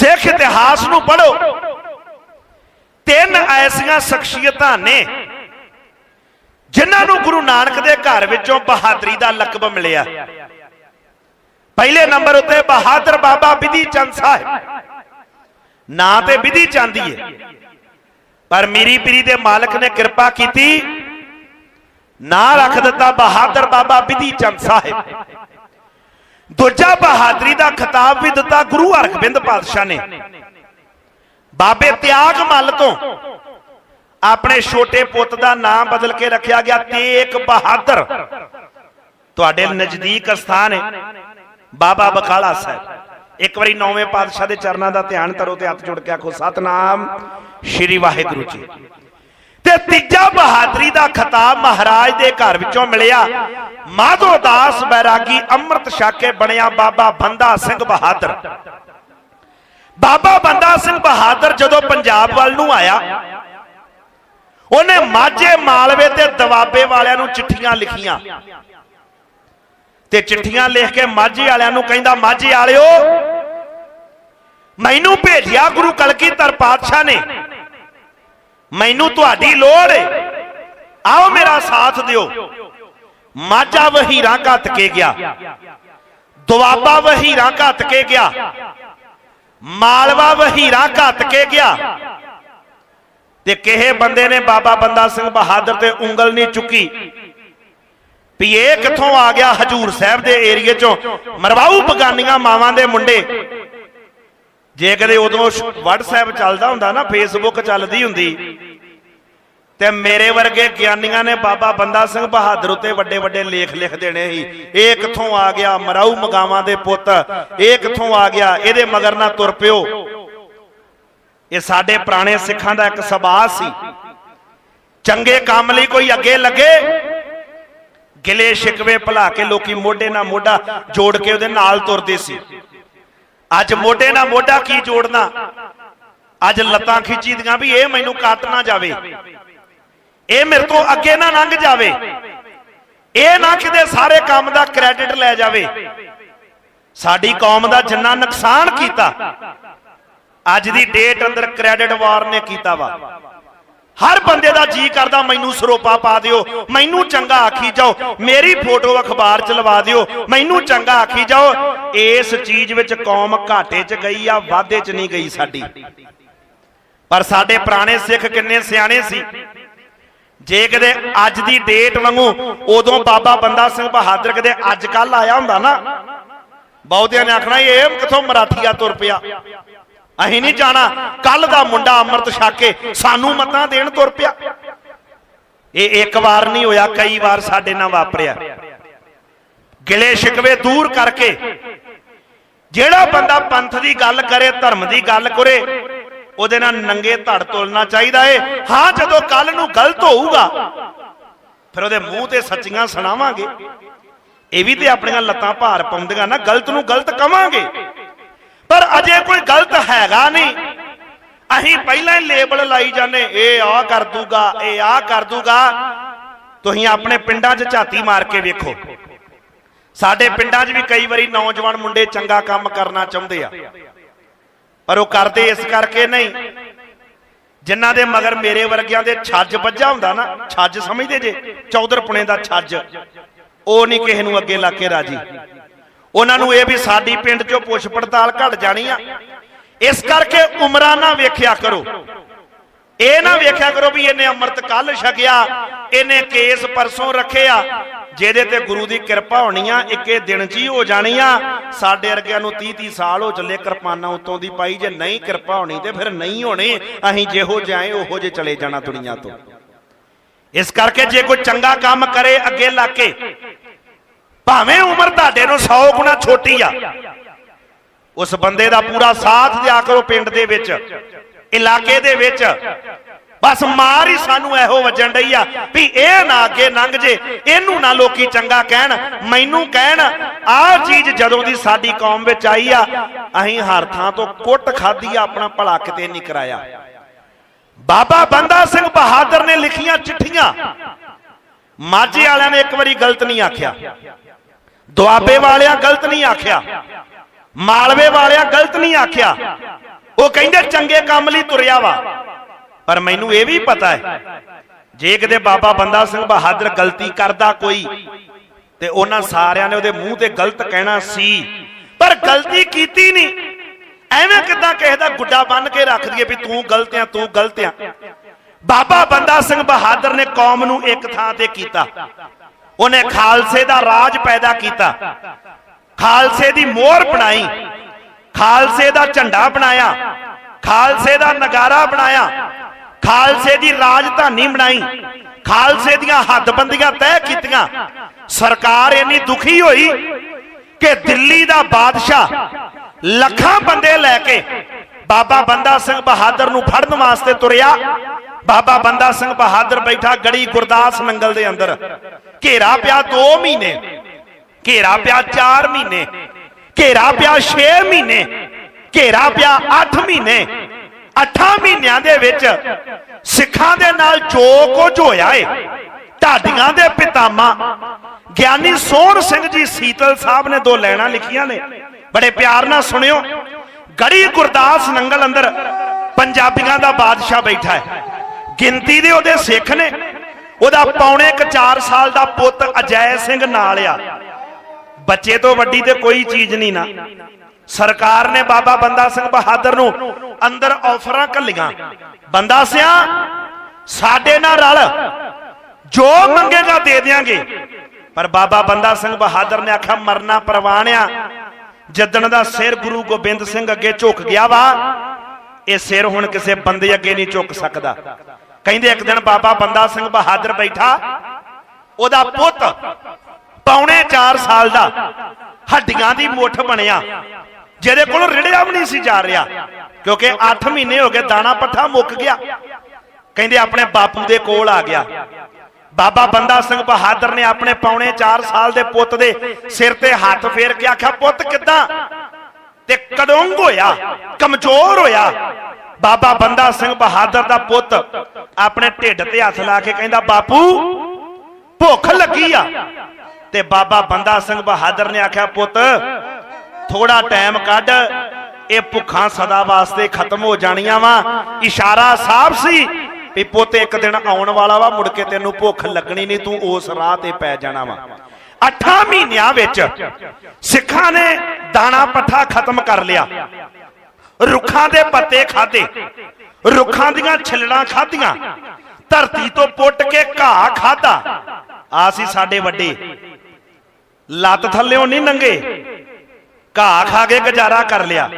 ਸਿੱਖ ਇਤਿਹਾਸ ਨੂੰ ਪੜ੍ਹੋ। ਤਿੰਨ ਐਸੀਆਂ ਸ਼ਖਸੀਅਤਾਂ ਨੇ ਜਿਨ੍ਹਾਂ ਨੂੰ ਗੁਰੂ ਨਾਨਕ ਦੇ ਘਰ ਵਿੱਚੋਂ ਬਹਾਦਰੀ ਦਾ ਲਕਬ ਮਿਲਿਆ। ਪਹਿਲੇ ਨੰਬਰ ਉੱਤੇ ਬਹਾਦਰ ਬਾਬਾ ਵਿਧੀ ਚੰਦ ਸਾਹਿਬ। ਨਾਂ ਤੇ ਵਿਧੀ ਚੰਦ ਹੈ ਪਰ ਮੀਰੀ ਪੀਰੀ ਦੇ ਮਾਲਕ ਨੇ ਕਿਰਪਾ ਕੀਤੀ। ਨਾਂ ਰੱਖ ਦਿੱਤਾ ਬਹਾਦਰ ਬਾਬਾ ਵਿਧੀ ਚੰਦ ਸਾਹਿਬ। ਦੂਜਾ ਬਹਾਦਰੀ ਦਾ ਖਿਤਾਬ ਵੀ ਦਿੱਤਾ ਗੁਰੂ ਹਰਗੋਬਿੰਦ ਪਾਤਸ਼ਾਹ ਨੇ। ਬਾਬੇ ਤਿਆਗ ਮੱਲ ਤੋਂ ਆਪਣੇ ਛੋਟੇ ਪੁੱਤ ਦਾ ਨਾਮ ਬਦਲ ਕੇ ਰੱਖਿਆ ਗਿਆ ਤੇਗ ਬਹਾਦਰ। ਤੁਹਾਡੇ ਨਜ਼ਦੀਕ ਸਥਾਨ ਹੈ ਬਾਬਾ ਬਕਾਲਾ ਸਾਹਿਬ। ਇੱਕ ਵਾਰੀ ਨੌਵੇਂ ਪਾਤਸ਼ਾਹ ਦੇ ਚਰਨਾਂ ਦਾ ਧਿਆਨ ਕਰੋ ਤੇ ਹੱਥ ਜੋੜ ਕੇ ਆਖੋ, ਸਤਨਾਮ ਸ਼੍ਰੀ ਵਾਹਿਗੁਰੂ ਜੀ। ਤੇ ਤੀਜਾ ਬਹਾਦਰੀ ਦਾ ਖਿਤਾਬ ਮਹਾਰਾਜ ਦੇ ਘਰ ਵਿੱਚੋਂ ਮਿਲਿਆ। ਮਾਧੋ ਦਾਸ ਬੈਰਾਗੀ ਅੰਮ੍ਰਿਤ ਛਕ ਕੇ ਬਣਿਆ ਬਾਬਾ ਬੰਦਾ ਸਿੰਘ ਬਹਾਦਰ। ਬਾਬਾ ਬੰਦਾ ਸਿੰਘ ਬਹਾਦਰ ਜਦੋਂ ਪੰਜਾਬ ਵੱਲ ਨੂੰ ਆਇਆ, ਉਹਨੇ ਮਾਝੇ ਮਾਲਵੇ ਤੇ ਦਵਾਬੇ ਵਾਲਿਆਂ ਨੂੰ ਚਿੱਠੀਆਂ ਲਿਖੀਆਂ। ਤੇ ਚਿੱਠੀਆਂ ਲਿਖ ਕੇ ਮਾਝੇ ਵਾਲਿਆਂ ਨੂੰ ਕਹਿੰਦਾ, ਮਾਝੇ ਵਾਲਿਓ, ਮੈਨੂੰ ਭੇਜਿਆ ਗੁਰੂ ਕਲਗੀਧਰ ਪਾਤਸ਼ਾਹ ਨੇ। ਮੈਨੂੰ ਤੁਹਾਡੀ ਲੋੜ ਹੈ ਆਓ ਮੇਰਾ ਸਾਥ ਦਿਓ। ਮਾਝਾ ਵਹੀਰਾਂ ਘੱਟ ਕੇ ਗਿਆ। ਦੁਆਬਾ ਵਹੀਰਾਂ ਘੱਟ ਕੇ ਗਿਆ। ਮਾਲਵਾ ਵਹੀਰਾਂ ਘੱਤ ਕੇ ਗਿਆ। ਤੇ ਕਿਹੇ ਬੰਦੇ ਨੇ ਬਾਬਾ ਬੰਦਾ ਸਿੰਘ ਬਹਾਦਰ ਤੇ ਉਂਗਲ ਨਹੀਂ ਚੁੱਕੀ। ਵੀ ਇਹ ਕਿੱਥੋਂ ਆ ਗਿਆ ਹਜੂਰ ਸਾਹਿਬ ਦੇ ਏਰੀਏ ਚੋਂ? ਮਰਵਾਊ ਬਗਾਨੀਆਂ ਮਾਵਾਂ ਦੇ ਮੁੰਡੇ। ਜੇ ਕਦੇ ਉਦੋਂ WhatsApp ਚੱਲਦਾ ਹੁੰਦਾ ਨਾ, Facebook ਚੱਲਦੀ ਹੁੰਦੀ। ਤੇ ਮੇਰੇ ਵਰਗੇ ਗਿਆਨੀਆਂ ਨੇ ਬਾਬਾ ਬੰਦਾ ਸਿੰਘ ਬਹਾਦਰ ਉੱਤੇ ਵੱਡੇ ਵੱਡੇ ਲੇਖ ਲਿਖ ਦੇਣੇ ਸੀ। ਇਹ ਕਿੱਥੋਂ ਆ ਗਿਆ? ਮਰਾਊ ਮਗਾਵਾਂ ਦੇ ਪੁੱਤ। ਇਹ ਕਿੱਥੋਂ ਆ ਗਿਆ? ਇਹਦੇ ਮਗਰ ਨਾ ਤੁਰ ਪਿਓ। ਇਹ ਸਾਡੇ ਪੁਰਾਣੇ ਸਿੱਖਾਂ ਦਾ ਇੱਕ ਸੁਭਾਅ ਸੀ। ਚੰਗੇ ਕੰਮ ਲਈ ਕੋਈ ਅੱਗੇ ਲੱਗੇ? ਗਿਲੇ ਸ਼ਿਕਵੇ ਭੁਲਾ ਕੇ ਲੋਕੀ ਮੋਢੇ ਨਾਲ ਮੋਢਾ ਜੋੜ ਕੇ ਉਹਦੇ ਨਾਲ ਤੁਰਦੇ ਸੀ। ਅੱਜ ਮੋਢੇ ਨਾਲ ਮੋਢਾ ਕੀ ਜੋੜਨਾ? ਅੱਜ ਲੱਤਾਂ ਖਿੱਚੀ ਦੀਆਂ ਵੀ ਇਹ ਮੈਨੂੰ ਕੱਟ ਨਾ ਜਾਵੇ। ਇਹ ਮੇਰੇ ਤੋਂ ਅੱਗੇ ਨਾ ਲੰਘ ਜਾਵੇ। ਇਹ ਨਾ ਕਿਤੇ ਸਾਰੇ ਕੰਮ ਦਾ ਕ੍ਰੈਡਿਟ ਲੈ ਜਾਵੇ। ਸਾਡੀ ਕੌਮ ਦਾ ਜਿੰਨਾ ਨੁਕਸਾਨ ਕੀਤਾ, ਅੱਜ ਦੀ ਡੇਟ ਅੰਦਰ ਕ੍ਰੈਡਿਟ ਵਾਰ ਨੇ ਕੀਤਾ ਵਾ। ਹਰ ਬੰਦੇ ਦਾ ਜੀ ਕਰਦਾ, ਮੈਨੂੰ ਸਰੋਪਾ ਪਾ ਦਿਓ। ਮੈਨੂੰ ਚੰਗਾ ਆਖੀ ਜਾਓ। ਮੇਰੀ ਫੋਟੋ ਅਖਬਾਰ ਚ ਲਵਾ ਦਿਓ। ਮੈਨੂੰ ਚੰਗਾ ਆਖੀ ਜਾਓ। ਇਸ ਚੀਜ਼ ਵਿੱਚ ਕੌਮ ਘਾਟੇ ਚ ਗਈ ਆ, ਵਾਧੇ ਚ ਨਹੀਂ ਗਈ ਸਾਡੀ। ਪਰ ਸਾਡੇ ਪੁਰਾਣੇ ਸਿੱਖ ਕਿੰਨੇ ਸਿਆਣੇ ਸੀ। ਜੇ ਕਦੇ ਅੱਜ ਦੀ ਡੇਟ ਵਾਂਗੂ ਉਦੋਂ ਬਾਬਾ ਬੰਦਾ ਸਿੰਘ ਬਹਾਦਰ ਕਦੇ ਅੱਜ ਕੱਲ ਆਇਆ ਹੁੰਦਾ ਨਾ, ਬਹੁਤਿਆਂ ਨੇ ਆਖਣਾ, ਇਹ ਕਿੱਥੋਂ ਮਰਾਠੀਆ ਤੁਰ ਪਿਆ? ਅਸੀਂ ਨਹੀਂ ਜਾਣਾ। ਕੱਲ ਦਾ ਮੁੰਡਾ ਅੰਮ੍ਰਿਤ ਛਕ ਕੇ ਸਾਨੂੰ ਮਤਾਂ ਦੇਣ ਤੁਰ ਪਿਆ। ਇਹ ਇੱਕ ਵਾਰ ਨਹੀਂ ਹੋਇਆ, ਕਈ ਵਾਰ ਸਾਡੇ ਨਾਲ ਵਾਪਰਿਆ। ਗਿਲੇ ਸ਼ਿਕਵੇ ਦੂਰ ਕਰਕੇ ਜਿਹੜਾ ਬੰਦਾ ਪੰਥ ਦੀ ਗੱਲ ਕਰੇ, ਧਰਮ ਦੀ ਗੱਲ ਕਰੇ, ਉਹਦੇ ਨਾਲ ਨੰਗੇ ਧੜ ਤੋਲਣਾ ਚਾਹੀਦਾ ਏ। ਹਾਂ, ਜਦੋਂ ਕੱਲ ਨੂੰ ਗਲਤ ਹੋਊਗਾ, ਫਿਰ ਉਹਦੇ ਮੂੰਹ ਤੇ ਸੱਚੀਆਂ ਸੁਣਾਵਾਂਗੇ। ਇਹ ਵੀ ਤੇ ਆਪਣੀਆਂ ਲੱਤਾਂ ਭਾਰ ਪਾਉਂਦੀਆਂ ਨਾ, ਗਲਤ ਨੂੰ ਗਲਤ ਕਵਾਂਗੇ। ਪਰ ਅਜੇ ਕੋਈ ਗਲਤ ਹੈਗਾ ਨਹੀਂ। ਅਸੀਂ ਪਹਿਲਾਂ ਹੀ ਲੇਬਲ ਲਾਈ ਜਾਂਦੇ, ਇਹ ਆ ਕਰ ਦੂਗਾ, ਇਹ ਆ ਕਰ ਦੂਗਾ। ਤੁਸੀਂ ਆਪਣੇ ਪਿੰਡਾਂ 'ਚ ਝਾਤੀ ਮਾਰ ਕੇ ਵੇਖੋ। ਸਾਡੇ ਪਿੰਡਾਂ 'ਚ ਵੀ ਕਈ ਵਾਰੀ ਨੌਜਵਾਨ ਮੁੰਡੇ ਚੰਗਾ ਕੰਮ ਕਰਨਾ ਚਾਹੁੰਦੇ ਆ। ਪਰ ਉਹ ਕਰਦੇ ਇਸ ਕਰਕੇ ਨਹੀਂ। ਜਿਨ੍ਹਾਂ ਦੇ ਮਗਰ ਮੇਰੇ ਵਰਗਿਆਂ ਦੇ ਛੱਜ ਵੱਜਾ ਹੁੰਦਾ ਨਾ, ਛੱਜ ਸਮਝਦੇ ਜੇ, ਚੌਧਰ ਪੁਣੇ ਦਾ ਛੱਜ। ਉਹ ਨਹੀਂ ਕਿਸੇ ਨੂੰ ਅੱਗੇ ਲਾ ਕੇ ਰਾਜੀ। ਉਹਨਾਂ ਨੂੰ ਇਹ ਵੀ ਸਾਡੀ ਪਿੰਡ 'ਚੋਂ ਪੁੱਛ ਪੜਤਾਲ ਘਟ ਜਾਣੀ ਆ। ਇਸ ਕਰਕੇ ਉਮਰਾਂ ਨਾ ਵੇਖਿਆ ਕਰੋ। ਇਹ ਨਾ ਵੇਖਿਆ ਕਰੋ ਵੀ ਇਹਨੇ ਅੰਮ੍ਰਿਤ ਕੱਲ ਛਕਿਆ, ਇਹਨੇ ਕੇਸ ਪਰਸੋਂ ਰੱਖਿਆ ਜਿਹਦੇ ਤੇ ਗੁਰੂ ਦੀ ਕਿਰਪਾ ਹੋਣੀ ਆ, ਇੱਕੇ ਦਿਨ 'ਚ ਹੀ ਹੋ ਜਾਣੀ ਆ। ਸਾਡੇ ਵਰਗਿਆਂ ਨੂੰ 30 30 ਸਾਲ ਹੋ ਚੱਲੇ ਕਿਰਪਾਨਾਂ ਉਤੋਂ ਦੀ ਪਾਈ, ਜੇ ਨਹੀਂ ਕਿਰਪਾ ਹੋਣੀ ਤੇ ਫਿਰ ਨਹੀਂ ਹੋਣੀ। ਅਸੀਂ ਜਿਹੋ ਜਾਏ ਉਹੋ ਜੇ ਚਲੇ ਜਾਣਾ ਦੁਨੀਆ ਤੋਂ। ਇਸ ਕਰਕੇ ਜੇ ਕੋਈ ਚੰਗਾ ਕੰਮ ਕਰੇ, ਅੱਗੇ ਲਾ ਕੇ ਭਾਵੇਂ ਉਮਰ ਤੁਹਾਡੇ ਨੂੰ 100 ਗੁਣਾ ਛੋਟੀ ਆ, ਉਸ ਬੰਦੇ ਦਾ ਪੂਰਾ ਸਾਥ ਦਿਆ ਕਰੋ ਪਿੰਡ ਦੇ ਵਿੱਚ, ਇਲਾਕੇ ਦੇ ਵਿੱਚ। ਬਸ ਮਾਰ ਹੀ ਸਾਨੂੰ ਇਹੋ ਵੱਜਣ ਡਈ ਆ ਵੀ ਇਹ ਨਾ ਅੱਗੇ ਲੰਘ ਜੇ, ਇਹਨੂੰ ਨਾ ਲੋਕੀ ਚੰਗਾ ਕਹਿਣ, ਮੈਨੂੰ ਕਹਿਣ, ਆਹ ਚੀਜ਼ ਜਦੋਂ ਦੀ ਸਾਡੀ ਕੌਮ ਵਿੱਚ ਆਈ ਆ, ਅਸੀਂ ਹਰ ਥਾਂ ਤੋਂ ਕੁੱਟ ਖਾਧੀ ਆ, ਆਪਣਾ ਭਲਾ ਕਿਤੇ ਨਹੀਂ ਕਰਾਇਆ। ਬਾਬਾ ਬੰਦਾ ਸਿੰਘ ਬਹਾਦਰ ਨੇ ਲਿਖੀਆਂ ਚਿੱਠੀਆਂ। ਮਾਝੇ ਵਾਲਿਆਂ ਨੇ ਇੱਕ ਵਾਰੀ ਗਲਤ ਨਹੀਂ ਆਖਿਆ। ਦੁਆਬੇ ਵਾਲਿਆਂ ਗਲਤ ਨਹੀਂ ਆਖਿਆ। ਮਾਲਵੇ ਵਾਲਿਆਂ ਗਲਤ ਨਹੀਂ ਆਖਿਆ। ਉਹ ਕਹਿੰਦੇ ਚੰਗੇ ਕੰਮ ਲਈ ਤੁਰਿਆ ਵਾ। ਪਰ ਮੈਨੂੰ ਇਹ ਵੀ ਪਤਾ ਹੈ, ਜੇ ਕਿਤੇ ਬਾਬਾ ਬੰਦਾ ਸਿੰਘ ਬਹਾਦਰ ਗਲਤੀ ਕਰਦਾ ਕੋਈ, ਤੇ ਉਹਨਾਂ ਸਾਰਿਆਂ ਨੇ ਉਹਦੇ ਮੂੰਹ ਤੇ ਗਲਤ ਕਹਿਣਾ ਸੀ। ਪਰ ਗਲਤੀ ਕੀਤੀ ਨਹੀਂ। ਐਵੇਂ ਕਿਦਾਂ ਕਿਸੇ ਦਾ ਗੁੱਡਾ ਬੰਨ ਕੇ ਰੱਖ ਦਈਏ ਵੀ ਤੂੰ ਗਲਤ ਆ, ਤੂੰ ਗਲਤ ਆ। ਬਾਬਾ ਬੰਦਾ ਸਿੰਘ ਬਹਾਦਰ ਨੇ ਕੌਮ ਨੂੰ ਇੱਕ ਥਾਂ ਤੇ ਕੀਤਾ। ਉਹਨੇ ਖਾਲਸੇ ਦਾ ਰਾਜ ਪੈਦਾ ਕੀਤਾ। ਖਾਲਸੇ ਦੀ ਮੋਹਰ ਬਣਾਈ। ਖਾਲਸੇ ਦਾ ਝੰਡਾ ਬਣਾਇਆ। ਖਾਲਸੇ ਦਾ ਨਗਾਰਾ ਬਣਾਇਆ। ਖਾਲਸੇ ਦੀ ਰਾਜਧਾਨੀ ਬਣਾਈ। ਖਾਲਸੇ ਦੀਆਂ ਹੱਦਬੰਦੀਆਂ ਤੈਅ ਕੀਤੀਆਂ। ਸਰਕਾਰ ਇੰਨੀ ਦੁਖੀ ਹੋਈ ਕਿ ਦਿੱਲੀ ਦਾ ਬਾਦਸ਼ਾਹ ਲੱਖਾਂ ਬੰਦੇ ਲੈ ਕੇ ਬਾਬਾ ਬੰਦਾ ਸਿੰਘ ਬਹਾਦਰ ਨੂੰ ਫੜਨ ਵਾਸਤੇ ਤੁਰਿਆ। ਬਾਬਾ ਬੰਦਾ ਸਿੰਘ ਬਹਾਦਰ ਬੈਠਾ ਗੜੀ ਗੁਰਦਾਸ ਨੰਗਲ ਦੇ ਅੰਦਰ। ਘੇਰਾ ਪਿਆ 2 ਮਹੀਨੇ, ਘੇਰਾ ਪਿਆ 4 ਮਹੀਨੇ, ਘੇਰਾ ਪਿਆ 6 ਮਹੀਨੇ, ਘੇਰਾ ਪਿਆ 8 ਮਹੀਨੇ। 8 ਮਹੀਨਿਆਂ ਦੇ ਵਿੱਚ ਸਿੱਖਾਂ ਦੇ ਨਾਲ ਜੋ ਕੁਝ ਹੋਇਆ ਏ ਢਾਡੀਆਂ ਦੇ ਪਿਤਾਮਾ, ਗਿਆਨੀ ਸੋਹਣ ਸਿੰਘ ਜੀ ਸੀਤਲ ਸਾਹਿਬ ਨੇ ਦੋ ਲੈਣਾ ਲਿਖੀਆਂ ਨੇ, ਬੜੇ ਪਿਆਰ ਨਾਲ ਸੁਣਿਓ। ਗੜੀ ਗੁਰਦਾਸ ਨੰਗਲ ਅੰਦਰ ਪੰਜਾਬੀਆਂ ਦਾ ਬਾਦਸ਼ਾਹ ਬੈਠਾ ਹੈ। ਗਿਣਤੀ ਦੇ ਉਹਦੇ ਸਿੱਖ ਨੇ ਉਹਦਾ ਪੌਣੇ ਇੱਕ 4 ਸਾਲ ਦਾ ਪੁੱਤ ਅਜੈ ਸਿੰਘ ਨਾਲ ਆ। ਬੱਚੇ ਤੋਂ ਵੱਡੀ ਤੇ ਕੋਈ ਚੀਜ਼ ਨਹੀਂ ਨਾ। ਸਰਕਾਰ ਨੇ ਬਾਬਾ ਬੰਦਾ ਸਿੰਘ ਬਹਾਦਰ ਨੂੰ ਅੰਦਰ ਆਫਰਾਂ ਘੱਲੀਆਂ ਬੰਦਾ ਸਿਆ, ਸਾਡੇ ਨਾਲ ਰਲ। ਜੋ ਮੰਗੇਗਾ ਦੇ ਦਿਆਂਗੇ। ਪਰ ਬਾਬਾ ਬੰਦਾ ਸਿੰਘ ਬਹਾਦਰ ਨੇ ਆਖਿਆ, ਮਰਨਾ ਪ੍ਰਵਾਨਿਆ ਜੱਦਣ ਦਾ ਸਿਰ ਗੁਰੂ ਗੋਬਿੰਦ ਸਿੰਘ ਅੱਗੇ ਝੁਕ ਗਿਆ ਵਾ, ਇਹ ਸਿਰ ਹੁਣ ਕਿਸੇ ਬੰਦੇ ਅੱਗੇ ਨਹੀਂ ਝੁਕ ਸਕਦਾ। ਕਹਿੰਦੇ ਇੱਕ ਦਿਨ ਬਾਬਾ ਬੰਦਾ ਸਿੰਘ ਬਹਾਦਰ ਬੈਠਾ, ਉਹਦਾ ਪੁੱਤ ਪੌਣੇ 4 ਸਾਲ ਦਾ ਹੱਡੀਆਂ ਦੀ ਮੁੱਠ ਬਣਿਆ, ਜਿਹਦੇ ਕੋਲ ਰਿੜਿਆ ਵੀ ਨਹੀਂ ਸੀ ਜਾ ਰਿਹਾ, ਕਿਉਂਕਿ 8 ਮਹੀਨੇ ਹੋ ਗਏ ਦਾਣਾ ਪੱਠਾ ਮੁੱਕ ਗਿਆ। ਕਹਿੰਦੇ ਆਪਣੇ ਬਾਪੂ ਦੇ ਕੋਲ ਆ ਗਿਆ। ਬਾਬਾ ਬੰਦਾ ਸਿੰਘ ਬਹਾਦਰ ਨੇ ਆਪਣੇ ਪੌਣੇ 4 ਸਾਲ ਦੇ ਪੁੱਤ ਦੇ ਸਿਰ ਤੇ ਹੱਥ ਫੇਰ ਕੇ ਆਖਿਆ, ਪੁੱਤ ਕਿੱਦਾਂ? ਤੇ ਕਡੋਂਗ ਹੋਇਆ, ਕਮਜ਼ੋਰ ਹੋਇਆ। ਬਾਬਾ ਬੰਦਾ ਸਿੰਘ ਬਹਾਦਰ ਦਾ ਪੁੱਤ ਆਪਣੇ ਢਿੱਡ ਤੇ ਹੱਥ ਲਾ ਕੇ ਕਹਿੰਦਾ, ਬਾਪੂ, ਭੁੱਖ ਲੱਗੀ ਆ। ਤੇ ਬਾਬਾ ਬੰਦਾ ਸਿੰਘ ਬਹਾਦਰ ਨੇ ਆਖਿਆ, ਪੁੱਤ ਥੋੜਾ ਟਾਈਮ ਕੱਢ, ਇਹ ਭੁੱਖਾਂ ਸਦਾ ਵਾਸਤੇ ਖਤਮ ਹੋ ਜਾਣੀਆਂ ਵਾ। ਇਸ਼ਾਰਾ ਸਾਫ਼ ਸੀ ਵੀ ਪੁੱਤ, ਇੱਕ ਦਿਨ ਆਉਣ ਵਾਲਾ ਵਾ, ਮੁੜ ਕੇ ਤੈਨੂੰ ਭੁੱਖ ਲੱਗਣੀ ਨਹੀਂ, ਤੂੰ ਉਸ ਰਾਹ ਤੇ ਪੈ ਜਾਣਾ ਵਾ। 8 ਮਹੀਨਿਆਂ ਵਿੱਚ ਸਿੱਖਾਂ ਨੇ ਦਾਣਾ ਪੱਠਾ ਖਤਮ ਕਰ ਲਿਆ। ਰੁੱਖਾਂ ਦੇ ਪੱਤੇ ਖਾਦੇ ਰੁੱਖਾਂ ਦੀਆਂ ਛਿਲੜਾਂ ਖਾਧੀਆਂ। ਧਰਤੀ ਤੋਂ ਪੁੱਟ ਕੇ ਘਾਹ ਖਾਦਾ ਆ ਸੀ ਸਾਡੇ ਵੱਡੇ। ਲੱਤ ਥੱਲਿਓਂ ਨਹੀਂ ਨੰਗੇ। ਘਾਹ ਖਾ ਕੇ ਗੁਜ਼ਾਰਾ ਕਰ ਲਿਆ।